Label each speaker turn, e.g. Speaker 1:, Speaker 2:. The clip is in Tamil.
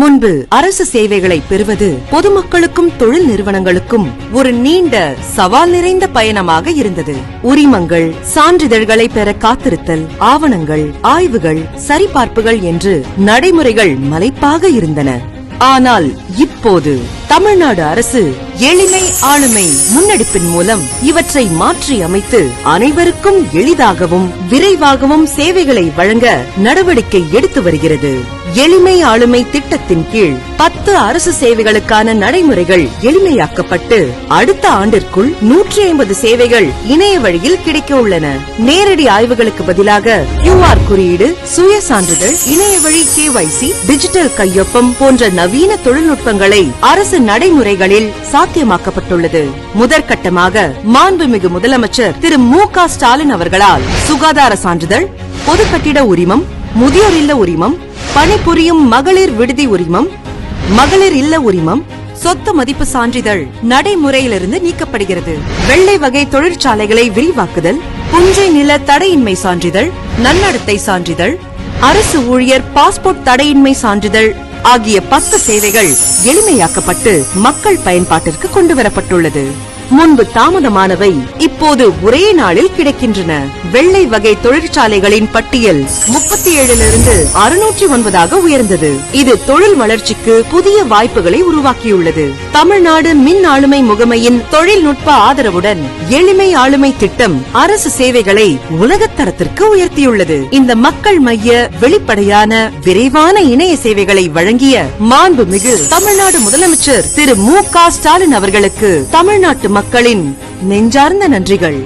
Speaker 1: முன்பு அரசு சேவைகளை பெறுவது பொதுமக்களுக்கும் தொழில் நிறுவனங்களுக்கும் ஒரு நீண்ட சவால் நிறைந்த பயணமாக இருந்தது. உரிமங்கள் சான்றிதழ்களை பெற காத்திருத்தல் ஆவணங்கள் ஆய்வுகள் சரிபார்ப்புகள் என்று நடைமுறைகள் மலைப்பாக இருந்தன. ஆனால் இப்போது தமிழ்நாடு அரசு எளிமை ஆளுமை முன்னெடுப்பின் மூலம் இவற்றை மாற்றி அமைத்து அனைவருக்கும் எளிதாகவும் விரைவாகவும் சேவைகளை வழங்க நடவடிக்கை எடுத்து வருகிறது. எளிமை ஆளுமை திட்டத்தின் கீழ் பத்து அரசு சேவைகளுக்கான நடைமுறைகள் எளிமையாக்கப்பட்டு அடுத்த ஆண்டிற்குள் நூற்றி ஐம்பது சேவைகள் இணைய வழியில் கிடைக்க உள்ளன. நேரடி ஆய்வுகளுக்கு பதிலாக கியூஆர் குறியீடு சுய சான்றிதழ் இணைய வழி கேவைசி டிஜிட்டல் கையொப்பம் போன்ற நவீன தொழில்நுட்பங்களை அரசு அரசு நடைமுறைகளில் சாத்தியமாக்கப்பட்டுள்ளது. முதற்கட்டமாக மாண்புமிகு முதலமைச்சர் திரு மு க ஸ்டாலின் அவர்களால் சுகாதார சான்றிதழ் பொது கட்டிட உரிமம் முதியோர் இல்ல உரிமம் பணிபுரியும் மகளிர் விடுதி உரிமம் மகளிர் இல்ல உரிமம் சொத்து மதிப்பு சான்றிதழ் நடைமுறையிலிருந்து நீக்கப்படுகிறது. வெள்ளை வகை தொழிற்சாலைகளை விரிவாக்குதல் புஞ்சை நில தடையின்மை சான்றிதழ் நன்னடத்தை சான்றிதழ் அரசு ஊழியர் பாஸ்போர்ட் தடையின்மை சான்றிதழ் ஆகிய பத்து சேவைகள் எளிமையாக்கப்பட்டு மக்கள் பயன்பாட்டிற்கு கொண்டு வரப்பட்டுள்ளது முன்பு தாமதமானவை இப்போது ஒரே நாளில் கிடைக்கின்றன. வெள்ளை வகை தொழிற்சாலைகளின் பட்டியல் முப்பத்தி ஏழிலிருந்து அறுநூற்றி ஒன்பதாக உயர்ந்தது. இது தொழில் வளர்ச்சிக்கு புதிய வாய்ப்புகளை உருவாக்கியுள்ளது. தமிழ்நாடு மின் ஆளுமை முகமையின் தொழில்நுட்ப ஆதரவுடன் எளிமை ஆளுமை திட்டம் அரசு சேவைகளை உலகத்தரத்திற்கு உயர்த்தியுள்ளது. இந்த மக்கள் மைய வெளிப்படையான விரைவான இணைய சேவைகளை வழங்கிய மாண்புமிகு தமிழ்நாடு முதலமைச்சர் திரு மு க ஸ்டாலின் அவர்களுக்கு தமிழ்நாட்டு மக்களின் நெஞ்சார்ந்த நன்றிகள்.